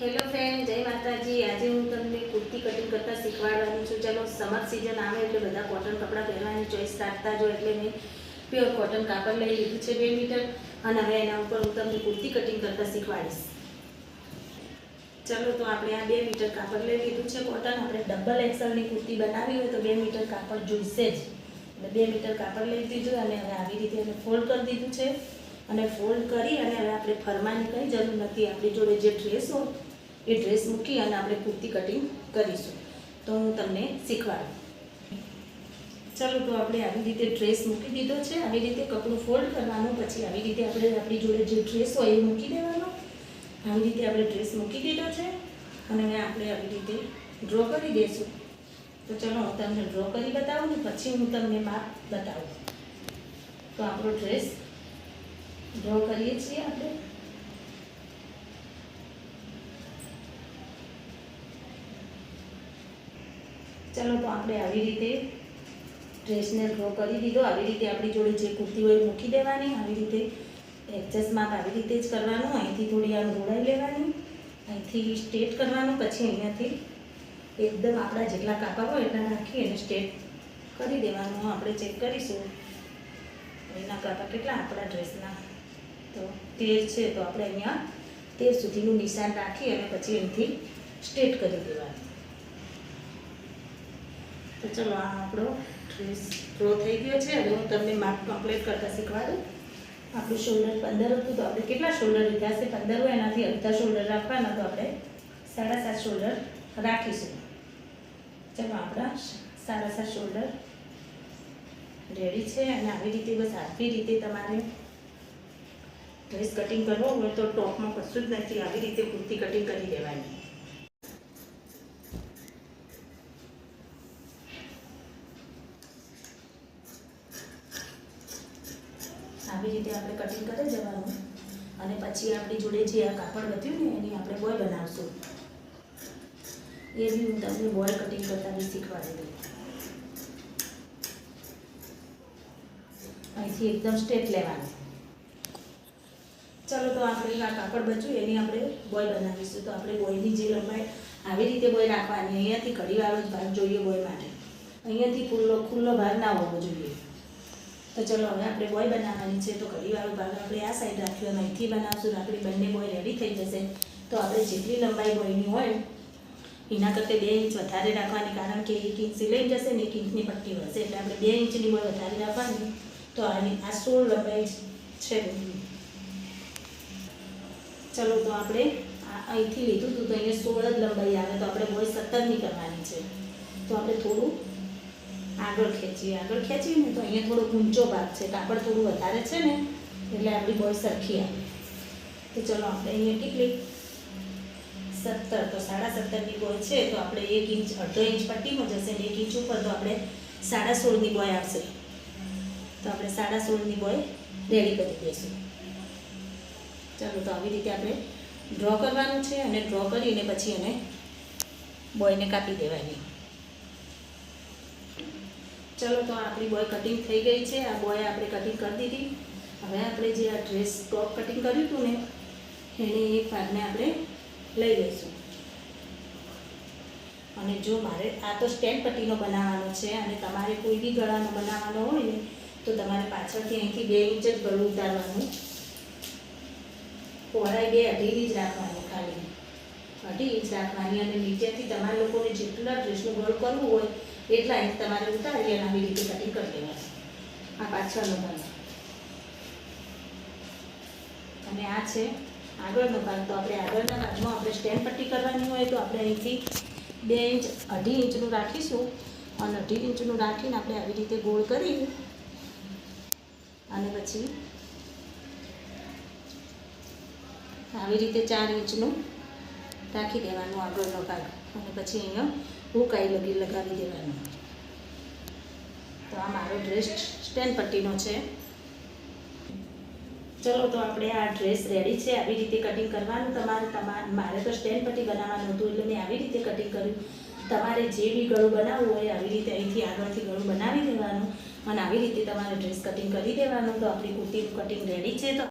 Hello friend જય માતાજી. આજે હું તમને કુર્તી કટિંગ કરતાં શીખવાડવાની છું. ચાલો સમર સિઝન આવે એટલે બધા કોટન કપડાં પહેરવાની ચોઈસ રાખતા જો એટલે મેં પ્યોર કોટન કાપડ લઈ લીધું છે બે મીટર. અને હવે એના ઉપર હું તમને કુર્તી કટિંગ કરતા શીખવાડીશ. ચાલો, તો આપણે આ બે મીટર કાપડ લઈ લીધું છે કોટન આપણે ડબલ એક્સલની કુર્તી બનાવી હોય તો બે મીટર કાપડ જોઈશે જ. એટલે બે મીટર કાપડ લઈ દીધું અને હવે આવી રીતે એને ફોલ્ડ કરી દીધું છે. અને ફોલ્ડ કરી અને હવે આપણે ફરવાની કંઈ જરૂર નથી. આપણી જોડે જે ડ્રેસ હોય, એ ડ્રેસ મૂકી અને આપણે કુર્તી કટિંગ કરીશું. તો હું તમને શીખવાડું. ચાલો, તો આપણે આવી રીતે ડ્રેસ મૂકી દીધો છે. આવી રીતે કપડું ફોલ્ડ કરવાનું, પછી આવી રીતે આપણે આપણી જોડે જે ડ્રેસ હોય, એ મૂકી દેવાનો. આવી રીતે આપણે ડ્રેસ મૂકી દીધો છે. અને આપણે આવી રીતે ડ્રો કરી દઈશું. તો ચલો, હું તમને ડ્રો કરી બતાવું ને પછી હું તમને માપ બતાવું. તો આપણો ડ્રેસ ડ્રો કરીએ છીએ આપણે. ચલો, તો આપણે આવી રીતે ડ્રેસને ડ્રો કરી દીધો. આવી રીતે આપણી જોડે જે કુર્તી હોય મૂકી દેવાની. આવી રીતે એડજસ્ટમાં આવી રીતે જ કરવાનું. અહીંથી થોડી આમ જોડાઈ લેવાની. અહીંથી સ્ટેટ કરવાનું. પછી અહીંયાથી એકદમ આપણા જેટલા કાપા હોય એટલા નાખી અને સ્ટેટ કરી દેવાનું. આપણે ચેક કરીશું. એના કાપા કેટલા આપણા ડ્રેસના તો તેર છે, તો આપણે અહીંયા તેર સુધીનું નિશાન રાખી અને પછી એમથી સ્ટ્રેટ કરી દેવાનું. તો ચલો, આ આપણો ડ્રેસ ડ્રો થઈ ગયો છે. હવે હું તમને માપ કમ્પ્લીટ કરતા શીખવાડું. આપણું શોલ્ડર પંદર હતું, તો આપણે કેટલા શોલ્ડર લીધા છે પંદર હોય, એનાથી અડધા શોલ્ડર રાખવાના, તો આપણે સાડા સાત શોલ્ડર રાખીશું. ચલો, આપણા સાડા સાત શોલ્ડર રેડી છે અને આવી રીતે બસ આવી રીતે તમારે ડ્રેસ કટિંગ કરવો હોય તો ટોપમાં કશું જ નથી. આવી રીતે કુર્તી કટિંગ કરી દેવાની. આવી રીતે આપણે કટિંગ કરી જવાનું અને પછી આપણી જોડે જે આ કાપડ વધ્યું ને, એની આપણે બોય બનાવશું. એ બી હું તમને બોય કટિંગ કરતા બી શીખવાડી દઉં અહીંથી એકદમ સ્ટ્રેટ લેવાનું. ચલો તો આપણે આ કાપડ બચ્યું, એની આપણે બોય બનાવીશું. તો આપણે બોયની જે લંબાઈ આવી રીતે બોય રાખવાની, અહીંયાથી કડીવાળો ભાગ જોઈએ બોય માટે. અહીંયાથી ખુલ્લો ખુલ્લો ભાગ ના હોવો જોઈએ. તો ચલો હવે આપણે બોય બનાવવાની છે, તો કડીવાળો ભાગ આપણે આ સાઈડ રાખ્યો, અને અહીંથી બનાવશું આપણી બંને બોય રેડી થઈ જશે. તો આપણે જેટલી લંબાઈ બોયની હોય, એના કરતાં બે ઇંચ વધારે રાખવાની, કારણ કે એક ઇંચ સિલાઈ જશે ને એક ઇંચની પટ્ટી હશે એટલે આપણે બે ઇંચની બોય વધારે રાખવાની. તો આની આ સોળ લંબાઈ છે ચલો તો આપણે અહીંથી લીધું હતું તો અહીંયા સોળ જ લંબાઈ આવે તો આપણે બોય સત્તરની કરવાની છે. તો આપણે થોડું આગળ ખેંચીએ. આગળ ખેંચીએ ને તો અહીંયા થોડો ઊંચો ભાગ છે. કાપડ થોડું વધારે છે ને, એટલે આપણી બોય સરખી આવે. તો ચલો આપણે અહીંયા કેટલી? સત્તર. તો સાડા સત્તરની બોય છે તો આપણે એક ઇંચ, અડધો ઇંચ પટ્ટીમાં જશે ને એક ઇંચ ઉપર તો આપણે સાડા સોળની બોય આવશે. તો આપણે સાડા સોળની બોય રેડી કરી દઈશું. ચાલો તો આવી રીતે આપણે ડ્રો કરવાનું છે અને ડ્રો કરીને પછી એને બોયને કાપી દેવાની. ચલો તો આપણી બોય કટિંગ થઈ ગઈ છે. આ બોય આપણે કટિંગ કરી દીધી. હવે આપણે જે આ ડ્રેસ ટોપ કટિંગ કર્યું હતું ને, એની એક ભાગને આપણે લઈ લઈશું. અને જો મારે આ તો સ્ટેન્ડ પટ્ટીનો બનાવવાનો છે અને તમારે કોઈ બી ગળાનો બનાવવાનો હોય ને, તો તમારે પાછળથી અહીંથી બે ઇંચ જ ગળું ઉતારવાનું. પહોળાઈ બે અઢી જ રાખવાની ખાલી. અઢી ઇંચ રાખવાની અને નીચેથી તમારા લોકોને જેટલા ડ્રેસનું ગોળ કરવું હોય, એટલા ઇંચ તમારે ઉતારી અને આવી રીતે કટિંગ કરી દેવાનું. આ પાછળનો ભાગ અને આ છે આગળનો ભાગ. તો આપણે આગળના ભાગમાં આપણે સ્ટેન્ડ પટ્ટી કરવાની હોય તો આપણે અહીંથી બે ઇંચ, અઢી ઇંચનું રાખીશું. અને અઢી ઇંચનું રાખીને આપણે આવી રીતે ગોળ કરી અને પછી આવી રીતે ચાર ઇંચનું રાખી દેવાનું આગળનો ભાગ. અને પછી અહીંયા હુકાઈ લગી લગાવી દેવાનું. તો આ મારો ડ્રેસ સ્ટેન્ડ પટ્ટીનો છે. ચલો, તો આપણે આ ડ્રેસ રેડી છે. આવી રીતે કટિંગ કરવાનું. તમારે તમારે મારે તો સ્ટેન્ડ પટ્ટી બનાવવાનું હતું એટલે મેં આવી રીતે કટિંગ કર્યું. તમારે જે બી ગળું બનાવવું હોય આવી રીતે અહીંથી આગળથી ગળું બનાવી દેવાનું અને આવી રીતે તમારે ડ્રેસ કટિંગ કરી દેવાનું. તો આપણી કુર્તીનું કટિંગ રેડી છે. તો